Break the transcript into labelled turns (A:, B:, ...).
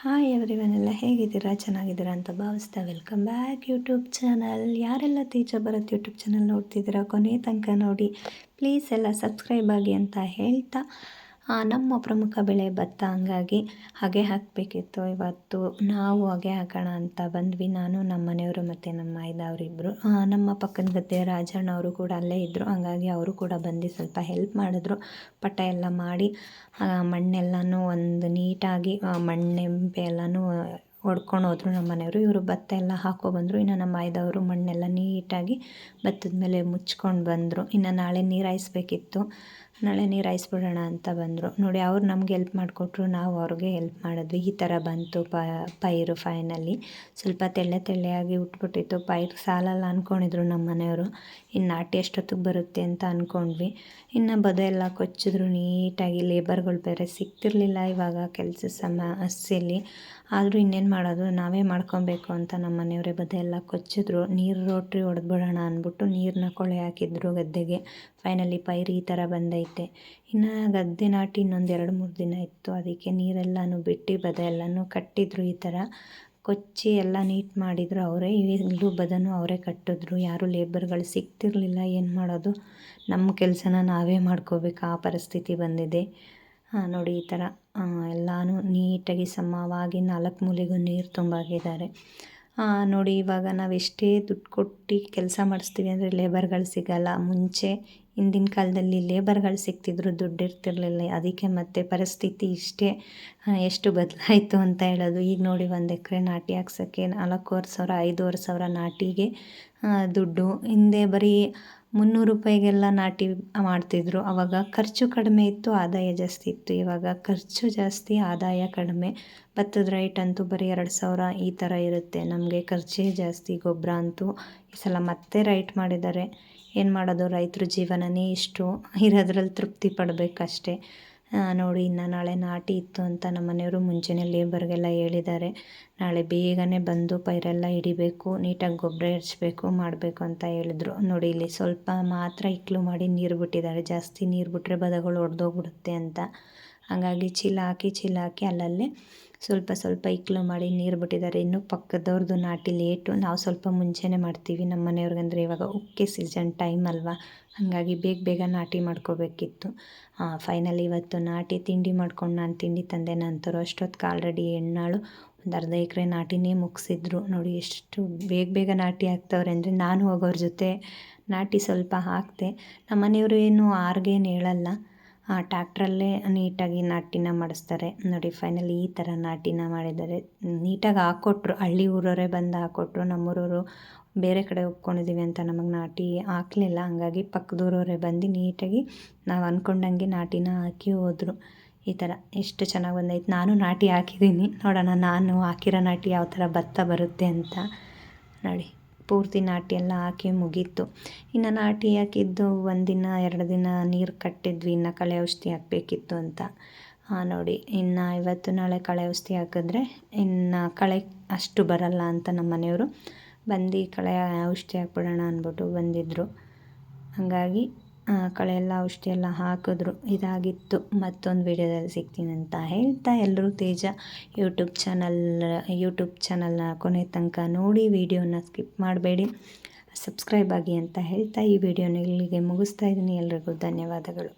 A: Hi ಎವ್ರಿವನ್ನೆಲ್ಲ ಹೇಗಿದ್ದೀರಾ? ಚೆನ್ನಾಗಿದ್ದೀರಾ ಅಂತ ಭಾವಿಸ್ತಾ ವೆಲ್ಕಮ್ ಬ್ಯಾಕ್ ಯೂಟ್ಯೂಬ್ ಚಾನಲ್ ಯಾರೆಲ್ಲ ತೀಜ ಬರುತ್ತೆ ಯೂಟ್ಯೂಬ್ ಚಾನಲ್ ನೋಡ್ತಿದ್ದೀರಾ, ಕೊನೆ ತನಕ ನೋಡಿ. ಪ್ಲೀಸ್ ಎಲ್ಲ ಸಬ್ಸ್ಕ್ರೈಬ್ ಆಗಿ ಅಂತ ಹೇಳ್ತಾ. ನಮ್ಮ ಪ್ರಮುಖ ಬೆಳೆ ಭತ್ತ ಹಂಗಾಗಿ ಹಗೆ ಹಾಕಬೇಕಿತ್ತು. ಇವತ್ತು ನಾವು ಹಗೆ ಹಾಕೋಣ ಅಂತ ಬಂದ್ವಿ. ನಾನು, ನಮ್ಮ ಮನೆಯವರು ಮತ್ತು ನಮ್ಮ ಮೈದವರಿಬ್ಬರು ನಮ್ಮ ಪಕ್ಕದ ಗದ್ದೆ ರಾಜಣ್ಣ ಅವರು ಕೂಡ ಅಲ್ಲೇ ಇದ್ದರು ಹಂಗಾಗಿ ಅವರು ಕೂಡ ಬಂದು ಸ್ವಲ್ಪ ಹೆಲ್ಪ್ ಮಾಡಿದ್ರು. ಪಟ್ಟ ಎಲ್ಲ ಮಾಡಿ ಮಣ್ಣೆಲ್ಲನೂ ಒಂದು ನೀಟಾಗಿ ಮಣ್ಣೆಂಪೆ ಎಲ್ಲನೂ ಹೊಡ್ಕೊಂಡು ಹೋದರು ನಮ್ಮ ಮನೆಯವರು. ಇವರು ಭತ್ತ ಎಲ್ಲ ಹಾಕೊಬಂದರು ಇನ್ನು ನಮ್ಮ ಆಯ್ದವರು ಮಣ್ಣೆಲ್ಲ ನೀಟಾಗಿ ಭತ್ತದ ಮೇಲೆ ಮುಚ್ಕೊಂಡು ಬಂದರು. ಇನ್ನು ನಾಳೆ ನೀರು ಹಾಯಿಸ್ಬೇಕಿತ್ತು. ನಾಳೆ ನೀರು ಹಾಯಿಸ್ಬಿಡೋಣ ಅಂತ ಬಂದರು. ನೋಡಿ, ಅವ್ರು ನಮ್ಗೆ ಹೆಲ್ಪ್ ಮಾಡಿಕೊಟ್ರು, ನಾವು ಅವ್ರಿಗೆ ಹೆಲ್ಪ್ ಮಾಡಿದ್ವಿ. ಈ ಥರ ಬಂತು ಪೈರು ಫೈನಲಿ ಸ್ವಲ್ಪ ತೆಳ್ಳೆ ತೆಳ್ಳೆಯಾಗಿ ಉಟ್ಬಿಟ್ಟಿತ್ತು. ಪೈರು ಸಾಲಲ್ಲ ಅಂದ್ಕೊಂಡಿದ್ರು ನಮ್ಮ ಮನೆಯವರು. ಇನ್ನು ನಾಟಿ ಎಷ್ಟೊತ್ತಿಗೆ ಬರುತ್ತೆ ಅಂತ ಅಂದ್ಕೊಂಡ್ವಿ ಇನ್ನು ಬದ ಎಲ್ಲ ಕೊಚ್ಚಿದ್ರು ನೀಟಾಗಿ. ಲೇಬರ್ಗಳು ಬೇರೆ ಸಿಗ್ತಿರ್ಲಿಲ್ಲ ಇವಾಗ ಕೆಲಸ ಸಮಸ್ಯೆಯಲ್ಲಿ ಆದರೂ ಇನ್ನೇನು ಮಾಡೋದು? ನಾವೇ ಮಾಡ್ಕೊಬೇಕು ಅಂತ ನಮ್ಮ ಮನೆಯವರೇ ಬದ ಎಲ್ಲ ಕೊಚ್ಚಿದ್ರು. ನೀರು ರೋಟ್ರಿ ಹೊಡೆದ್ಬಿಡೋಣ ಅಂದ್ಬಿಟ್ಟು ನೀರನ್ನ ಕೊಳೆ ಹಾಕಿದ್ರು ಗದ್ದೆಗೆ. ಫೈನಲಿ ಪೈರು ಈ ಥರ ಬಂದೈತೆ. ಇನ್ನು ಗದ್ದೆ ನಾಟಿ ಇನ್ನೊಂದು ಎರಡು ಮೂರು ದಿನ ಇತ್ತು. ಅದಕ್ಕೆ ನೀರೆಲ್ಲನೂ ಬಿಟ್ಟು ಬದ ಎಲ್ಲನೂ ಕಟ್ಟಿದ್ರು ಈ ಥರ. ಕೊಚ್ಚಿ ಎಲ್ಲ ನೀಟ್ ಮಾಡಿದ್ರು ಅವರೇ. ಈಗಲೂ ಬದನು ಅವರೇ ಕಟ್ಟಿದ್ರು. ಯಾರೂ ಲೇಬರ್ಗಳು ಸಿಗ್ತಿರಲಿಲ್ಲ. ಏನು ಮಾಡೋದು? ನಮ್ಮ ಕೆಲಸನ ನಾವೇ ಮಾಡ್ಕೋಬೇಕು. ಆ ಪರಿಸ್ಥಿತಿ ಬಂದಿದೆ. ನೋಡಿ ಈ ಥರ. ಎಲ್ಲನೂ ನೀಟಾಗಿ ಸಮವಾಗಿ ನಾಲ್ಕು ಮೂಲೆಗೂ ನೀರು ತುಂಬಾಕಿದ್ದಾರೆ ನೋಡಿ ಇವಾಗ ನಾವು ಎಷ್ಟೇ ದುಡ್ಡು ಕೊಟ್ಟು ಕೆಲಸ ಮಾಡಿಸ್ತೀವಿ ಅಂದರೆ ಲೇಬರ್ಗಳು ಸಿಗಲ್ಲ. ಮುಂಚೆ ಹಿಂದಿನ ಕಾಲದಲ್ಲಿ ಲೇಬರ್ಗಳು ಸಿಗ್ತಿದ್ರು ದುಡ್ಡು ಇರ್ತಿರಲಿಲ್ಲ. ಅದಕ್ಕೆ ಮತ್ತೆ ಪರಿಸ್ಥಿತಿ ಇಷ್ಟೇ ಎಷ್ಟು ಬದಲಾಯಿತು ಅಂತ ಹೇಳೋದು. ಈಗ ನೋಡಿ ಒಂದು ಎಕರೆ ನಾಟಿ ಹಾಕ್ಸೋಕ್ಕೆ ನಾಲ್ಕೂವರೆ ಸಾವಿರ ಐದೂವರೆ ಸಾವಿರ ನಾಟಿಗೆ ದುಡ್ಡು. ಹಿಂದೆ ಬರೀ ಮುನ್ನೂರು ರೂಪಾಯಿಗೆಲ್ಲ ನಾಟಿ ಮಾಡ್ತಿದ್ರು. ಆವಾಗ ಖರ್ಚು ಕಡಿಮೆ ಇತ್ತು, ಆದಾಯ ಜಾಸ್ತಿ ಇತ್ತು. ಇವಾಗ ಖರ್ಚು ಜಾಸ್ತಿ, ಆದಾಯ ಕಡಿಮೆ. ಭತ್ತದ ರೈಟ್ ಅಂತೂ ಬರೀ ಎರಡು ಸಾವಿರ ಈ ಥರ ಇರುತ್ತೆ. ನಮಗೆ ಖರ್ಚೇ ಜಾಸ್ತಿ ಗೊಬ್ಬರ ಅಂತೂ ಸಲ ಮತ್ತೆ ರೈಟ್ ಮಾಡಿದ್ದಾರೆ. ಏನು ಮಾಡೋದು? ರೈತರ ಜೀವನನೇ ಇಷ್ಟು ಇರೋದ್ರಲ್ಲಿ ತೃಪ್ತಿ ಪಡಬೇಕಷ್ಟೇ. ನೋಡಿ, ಇನ್ನು ನಾಳೆ ನಾಟಿ ಇತ್ತು ಅಂತ ನಮ್ಮ ಮನೆಯವರು ಮುಂಚೆನೇ ಲೇಬರ್ಗೆಲ್ಲ ಹೇಳಿದ್ದಾರೆ. ನಾಳೆ ಬೇಗನೆ ಬಂದು ಪೈರೆಲ್ಲ ಹಿಡಿಬೇಕು, ನೀಟಾಗಿ ಗೊಬ್ಬರ ಎರಚಬೇಕು, ಮಾಡಬೇಕು ಅಂತ ಹೇಳಿದರು. ನೋಡಿ, ಇಲ್ಲಿ ಸ್ವಲ್ಪ ಮಾತ್ರ ಇಕ್ಲು ಮಾಡಿ ನೀರು ಬಿಟ್ಟಿದ್ದಾರೆ. ಜಾಸ್ತಿ ನೀರು ಬಿಟ್ಟರೆ ಬದಗಳು ಒಡೆದೋಗ್ಬಿಡುತ್ತೆ ಅಂತ. ಹಾಗಾಗಿ ಚೀಲ ಹಾಕಿ ಚೀಲ ಹಾಕಿ ಅಲ್ಲಲ್ಲೇ ಸ್ವಲ್ಪ ಸ್ವಲ್ಪ ಇಕ್ಲು ಮಾಡಿ ನೀರು ಬಿಟ್ಟಿದ್ದಾರೆ. ಇನ್ನು ಪಕ್ಕದವ್ರದ್ದು ನಾಟಿ ಲೇಟು. ನಾವು ಸ್ವಲ್ಪ ಮುಂಚೆನೇ ಮಾಡ್ತೀವಿ ನಮ್ಮ ಮನೆಯವ್ರಿಗಂದ್ರೆ ಇವಾಗ ಉಕ್ಕೆ ಸೀಸನ್ ಟೈಮ್ ಅಲ್ವಾ? ಹಾಗಾಗಿ ಬೇಗ ಬೇಗ ನಾಟಿ ಮಾಡ್ಕೋಬೇಕಿತ್ತು. ಫೈನಲಿ ಇವತ್ತು ನಾಟಿ ತಿಂಡಿ ಮಾಡ್ಕೊಂಡು ನಾನು ತಿಂಡಿ ತಂದೆ ನಂತರ ಅಷ್ಟೊತ್ತಿಗೆ ಆಲ್ರೆಡಿ ಹೆಣ್ಣಾಳು ಒಂದು ಅರ್ಧ ಎಕರೆ ನಾಟಿನೇ ಮುಗಿಸಿದ್ರು. ನೋಡಿ ಎಷ್ಟು ಬೇಗ ಬೇಗ ನಾಟಿ ಹಾಕ್ತವ್ರೆ ಅಂದರೆ ನಾನು ಹೋಗೋರ ಜೊತೆ ನಾಟಿ ಸ್ವಲ್ಪ ಹಾಕಿದೆ ನಮ್ಮ ಮನೆಯವರು ಏನು ಆರ್ಗೇನು ಹೇಳಲ್ಲ. ಟ್ಯಾಕ್ಟ್ರಲ್ಲೇ ನೀಟಾಗಿ ನಾಟಿನ ಮಾಡಿಸ್ತಾರೆ. ನೋಡಿ, ಫೈನಲಿ ಈ ಥರ ನಾಟಿನ ಮಾಡಿದ್ದಾರೆ. ನೀಟಾಗಿ ಹಾಕ್ಕೊಟ್ರು ಹಳ್ಳಿ ಊರವರೇ ಬಂದು ಹಾಕ್ಕೊಟ್ರು ನಮ್ಮೂರವರು ಬೇರೆ ಕಡೆ ಒಪ್ಕೊಂಡಿದ್ದೀವಿ ಅಂತ ನಮಗೆ ನಾಟಿ ಹಾಕ್ಲಿಲ್ಲ. ಹಂಗಾಗಿ ಪಕ್ಕದೂರವರೇ ಬಂದು ನೀಟಾಗಿ ನಾವು ಅಂದ್ಕೊಂಡಂಗೆ ನಾಟಿನ ಹಾಕಿ ಹೋದರು. ಈ ಥರ ಎಷ್ಟು ಚೆನ್ನಾಗಿ ಬಂದೈತೆ. ನಾನು ನಾಟಿ ಹಾಕಿದ್ದೀನಿ. ನೋಡೋಣ, ನಾನು ಹಾಕಿರೋ ನಾಟಿ ಯಾವ ಥರ ಭತ್ತ ಬರುತ್ತೆ ಅಂತ. ನೋಡಿ. ಪೂರ್ತಿ ನಾಟಿ ಎಲ್ಲ ಹಾಕಿ ಮುಗೀತು. ಇನ್ನು ನಾಟಿ ಹಾಕಿದ್ದು ಒಂದಿನ, ಎರಡು ದಿನ ನೀರು ಕಟ್ಟಿದ್ವಿ. ಇನ್ನು ಕಳೆ ಔಷಧಿ ಹಾಕಬೇಕಿತ್ತು ಅಂತ. ನೋಡಿ, ಇನ್ನು ಇವತ್ತು ನಾಳೆ ಕಳೆ ಔಷಧಿ ಹಾಕಿದ್ರೆ ಇನ್ನು ಕಳೆ ಅಷ್ಟು ಬರಲ್ಲ ಅಂತ ನಮ್ಮ ಮನೆಯವರು ಬಂದು ಕಳೆ ಔಷಧಿ ಹಾಕ್ಬಿಡೋಣ ಅಂದ್ಬಿಟ್ಟು ಬಂದಿದ್ದರು ಹಾಗಾಗಿ ಕಳೆ ಎಲ್ಲ ಔಷಧಿ ಎಲ್ಲ ಹಾಕಿದ್ರು. ಇದಾಗಿತ್ತು. ಮತ್ತೊಂದು ವಿಡಿಯೋದಲ್ಲಿ ಸಿಗ್ತೀನಿ ಅಂತ ಹೇಳ್ತಾ ಎಲ್ಲರೂ ತೇಜ ಯೂಟ್ಯೂಬ್ ಚಾನಲ್, ಯೂಟ್ಯೂಬ್ ಚಾನಲ್ನ ಕೊನೆ ತನಕ ನೋಡಿ ವಿಡಿಯೋನ ಸ್ಕಿಪ್ ಮಾಡಬೇಡಿ. ಸಬ್ಸ್ಕ್ರೈಬ್ ಆಗಿ ಅಂತ ಹೇಳ್ತಾ ಈ ವಿಡಿಯೋನ ಇಲ್ಲಿಗೆ ಮುಗಿಸ್ತಾ ಇದ್ದೀನಿ. ಎಲ್ರಿಗೂ ಧನ್ಯವಾದಗಳು.